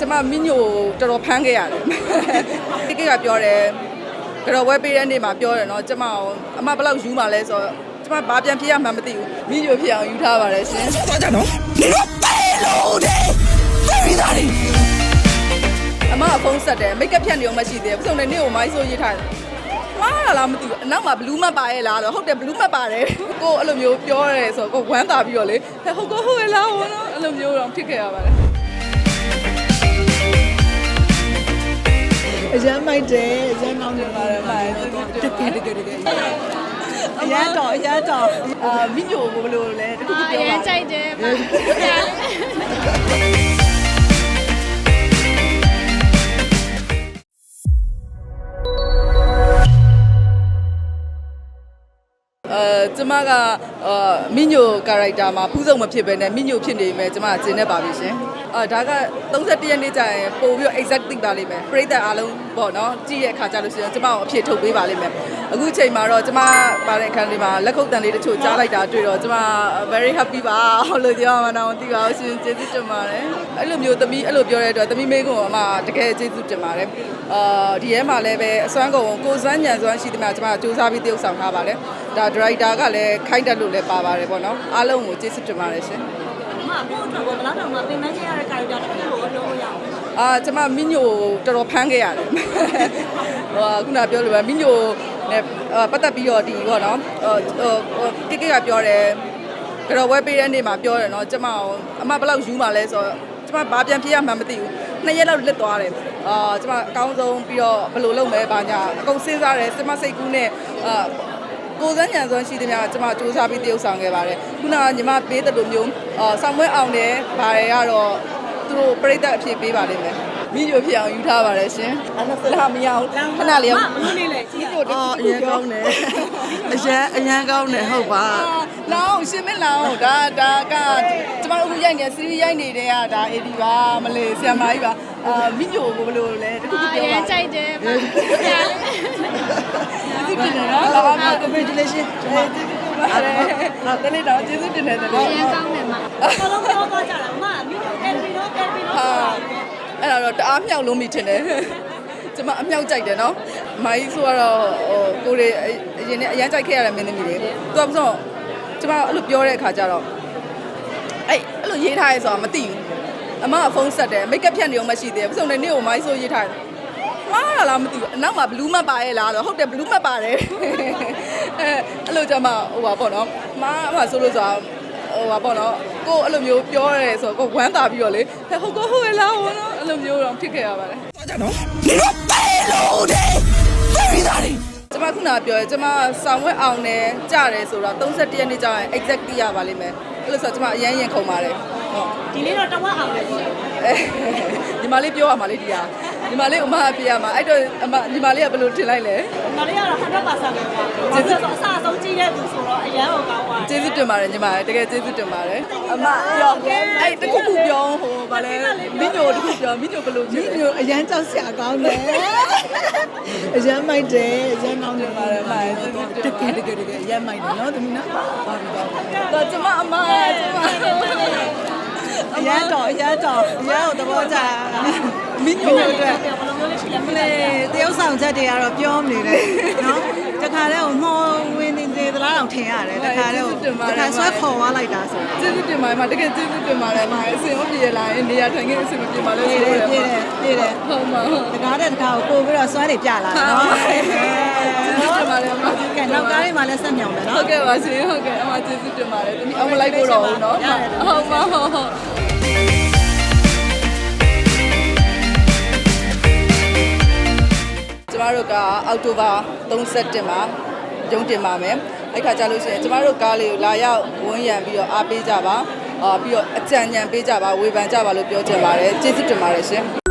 ကျမမင်းညိုတော်တော်ဖမ်းခဲ့ရတယ်တိကိကပြောတယ်ကတော့ဝဲပေးတဲ့နေ့မှာပြောတယ်နော်ကျမကိုအမဘယ်လောက်ယူမှလဲဆိုတော့ကျမဘာပြန်ဖြစ်ရမှန်းမသိဘူးမင်းညိုဖြစ်အောင်ယူထားပါတယ်ရှင်သွားကြနော်ဒီတော့ပဲလို့တဲ့ဒီသားလေးအမကဖုန်းဆက်တယ်မိတ်ကပ်ဖြတ်နေအောင်မရှိသေးဘူးပုံစံနဲ့နေ့ကိုမိုင်းဆိုရေးထားတယ်မှားတာလားမသိဘူးအနောက်မှာဘလူးမတ်ပါရဲ့လားတော့ဟုတ်တယ်ဘလူးမတ်ပါတယ်ကိုအဲ့လိုမျိုးပြောရဲဆိုတော့ကိုဝမ်းသာပြီးတော့လေဟဲ့ဟုတ်ကောဟုတ်ရဲ့လားဟောနော်အဲ့လိုမျိုးတော့ဖြစ်ခဲ့ရပါတယ် အရန်မိုက်တယ်အရန်ကောင်းတယ်ပါတယ်မိုင်းတကယ်တကယ်တကယ်အရန်တော်အရန်တော်အာမိညိုကိုဘယ်လိုလဲတခုခုအပြောရပါန်ကြိုက်တယ်ပါ ကျမကအာမိညိုကာရိုက်တာမှာဖူးစုံမဖြစ်ပဲနဲ့မိညိုဖြစ်နေမယ်ကျမကကျင်နေပါပြီရှင်အာဒါက31ရက်နေ့ကျရင်ပို့ပြီးတော့ exact သိပါလိမ့်မယ်ပရိသတ်အားလုံးပေါ့နော်ကြည့်တဲ့အခါကျလို့ရှိရင်ကျမကိုအဖြစ်ထုတ်ပေးပါလိမ့်မယ်အခုချိန်မှာတော့ကျမပါတဲ့အခန်းလေးမှာလက်ခုပ်တန်လေးတချို့ကြားလိုက်တာတွေ့တော့ကျမ very happy ပါဟုတ်လို့ပြောမှတော့မသိပါဘူးရှင်ကျေးဇူးတင်ပါတယ်အဲ့လိုမျိုးသမီးအဲ့လိုပြောတဲ့အတွက်သမီးမေးခွန်းကအမတကယ်ကျေးဇူးတင်ပါတယ်အာဒီထဲမှာလည်းပဲအစွမ်းကုန်ကိုစွမ်းညံစွမ်းရှိသမျှကျမစူးစမ်းပြီးတည်ဆောက်ထားပါတယ် ဒါဒရိုက်တာကလည်းခိုင်းတက်လို့လည်းပါပါတယ်ပေါ့နော်အားလုံးကိုကျေးဇူးတင်ပါတယ်ရှင်မကိုအတွက်ကိုဘယ်လောက်တောင်မှပင်မချင်းရတဲ့ character တစ်ခုကိုပြောလို့ရအောင်အာကျမမင်းညိုတော်တော်ဖမ်းခဲ့ရတယ်ဟိုခုနပြောလို့ပဲမင်းညိုနဲ့အာပတ်သက်ပြီးတော့ဒီပေါ့နော်ဟိုဟိုကိကိကပြောတယ်ကတော့ဝဲပေးတဲ့နေ့မှာပြောတယ်နော်ကျမကိုအမဘယ်လောက်ယူမှလဲဆိုတော့ကျမဘာပြန်ဖြစ်ရမှန်းမသိဘူးနှစ်ရက်လောက်လစ်သွားတယ်အာကျမအကောင်းဆုံးပြီးတော့ဘယ်လိုလုပ်မလဲဘာညာအကုန်စဉ်းစားတယ်စမစိတ်ကူးနဲ့အာ ကိုယ်စမ်းညံစွမ်းရှိသမျှကျမစူးစမ်းပြီးတရုပ်ဆောင်ခဲ့ပါတယ်ခုနကညီမပေးတဲ့လိုမျိုးအာဆောင်မွဲအောင်တယ်ဘာတွေကတော့သူတို့ပြိတ္တအဖြစ်ပေးပါလိမ့်မယ်မိညိုဖြစ်အောင်ယူထားပါတယ်ရှင်အဲ့ဒါလာမရအောင်ခဏလေးမဘလို့နေလဲကြည့်ရအော်အရန်ကောင်းတယ်အရန်အရန်ကောင်းတယ်ဟုတ်ပါ လောင်းရှင်မလောင်းဒါဒါကကျမတို့အခုရိုက်နေစီးရီးရိုက်နေတဲ့ကဒါ AD ပါမလေးဆီယမကြီးပါအာမိညိုကိုဘယ်လိုလဲတခုခုအပြောရပါန်ကြိုက်တယ်ပါကျေးဇူးတင်တယ်နော်လာပါမယ် congratulation ပါတယ်တလေးတော့ကျေးဇူးတင်တယ်တအလေးရန်ကောင်းတယ်မှာဘလုံးပြောသွားကြတာအမမြို့တယ်ဘီနော်တယ်ဘီနော်ဟာဆိုတာအဲ့ဒါတော့တအားမြောက်လုံးမိထင်တယ်ကျမအမြောက်ကြိုက်တယ်နော်မိုင်းဆိုတော့ဟိုကိုရီအရင်နဲ့အရန်ကြိုက်ခဲ့ရတဲ့မင်းသမီးတွေသူကဆိုတော့ ကျမအဲ့လိုပြောတဲ့အခါကျတော့အဲ့အဲ့လိုရေးထားရဲဆိုတာမသိဘူးအမကဖုန်းဆက်တယ်မိတ်ကပ်ဖြတ်နေအောင်မရှိသေးဘူးပုံစံနဲ့နေ့ကိုမိုင်းဆိုရေးထားတယ်မှားတာလားမသိဘူးအနောက်မှာဘလူးမတ်ပါရဲ့လားတော့ဟုတ်တယ်ဘလူးမတ်ပါတယ်အဲအဲ့လိုကြမှာဟိုပါပေါ့နော်မှားအမဆိုလို့ဆိုတာဟိုပါပေါ့နော်ကိုအဲ့လိုမျိုးပြောရဲဆိုတော့ကိုဝမ်းသာပြီးတော့လေဟဲ့ဟုတ်ကောဟုတ်ရဲ့လားဟောနော်အဲ့လိုမျိုးတော့ဖြစ်ခဲ့ရပါတယ်သွားကြနော်ဒီတော့ပဲလို့တဲ့ဒီသားလေးကျ မခုနကပြောရဲကျမဆောင်ဝက်အောင်နဲ့ကြတယ်ဆိုတော့31ရက်နေ့ကျရင် exact သိရပါလိမ့်မယ်အဲ့လိုဆိုတော့ကျမအရန်ရင်ခုန်ပါတယ်ဟုတ်ဒီနေ့တော့တဝက်အောင်လို့ရှိတယ်ညီမလေးပြောရမှာလေဒီဟာ ညီမလေးအမအပြရမှာအဲ့တော့အမညီမလေးကဘယ်လိုထင်လိုက်လဲ။ငါလေးကတော့100%ပဲပါ။ကျေးဇူးတော့အစားဆုံးကြည့်တဲ့သူဆိုတော့အရန်ကိုကောင်းသွားတယ်ကျေးဇူးတင်ပါတယ်ညီမလေးတကယ်ကျေးဇူးတင်ပါတယ်အမပြောအဲ့တခုခုပြောဟိုဗာလဲမင်းညိုတခုပြောမင်းညိုဘယ်လိုချမိင်လဲမျိုးအရန်ကြောက်စရာကောင်းတယ်အရန်မိုက်တယ်အရန်ကောင်းတယ်ပါတယ်မိုင်းကျေးဇူးတင်တကယ်တကယ်တကယ်အရန်မိုက်တယ်နော်သမီးနော်ပါပြီပါပြီတော့ကျမအမကျမ အရန်တော်အရန်တော်အရန်ကိုသဘောကျ မိညိုအတွက်ဘယ်လိုမျိုးလဲရှိလဲမလဲတယောက်ဆောင်ချက်တွေကတော့ပြောမနေနဲ့နော်တခါတည်းကိုမှောဝင်နေသေးသလားတော့ထင်ရတယ်တခါတည်းကိုတခါဆွဲခေါ်သွားလိုက်တာဆိုကျေးဇူးတင်ပါတယ်မတကယ်ကျေးဇူးတင်ပါတယ်မအစင်ဟုတ်ပြေလာရင်နေရာထိုင်ခင်းအစင်မပြေပါလို့ဆိုရတယ်ပြေတယ်ပြေတယ်ဟုတ်ပါဟုတ်တခါတည်းတခါကိုပို့ပြီးတော့ဆွဲနေပြလာတယ်နော်ကျေးဇူးတင်ပါတယ်မကဲနောက်ကားတွေမှာလည်းဆက်မြောင်းတယ်နော်ဟုတ်ကဲ့ပါရှင်ဟုတ်ကဲ့အမကျေးဇူးတင်ပါတယ်ဒီအမလိုက်ဖို့တော့ဟုတ်နော်ဟုတ်ပါဟုတ် ကျမတို့ကအောက်တိုဘာ31မှာရုံးတင်ပါမယ်အဲ့ခါကျလို့ရှိရင်ကျမတို့ကားလေးကိုလာရောက်ဝန်းရံပြီးတော့အားပေးကြပါအာပြီးတော့အကြံဉာဏ်ပေးကြပါဝေဖန်ကြပါလို့ပြောချင်ပါတယ်ကျေးဇူးတင်ပါတယ်ရှင်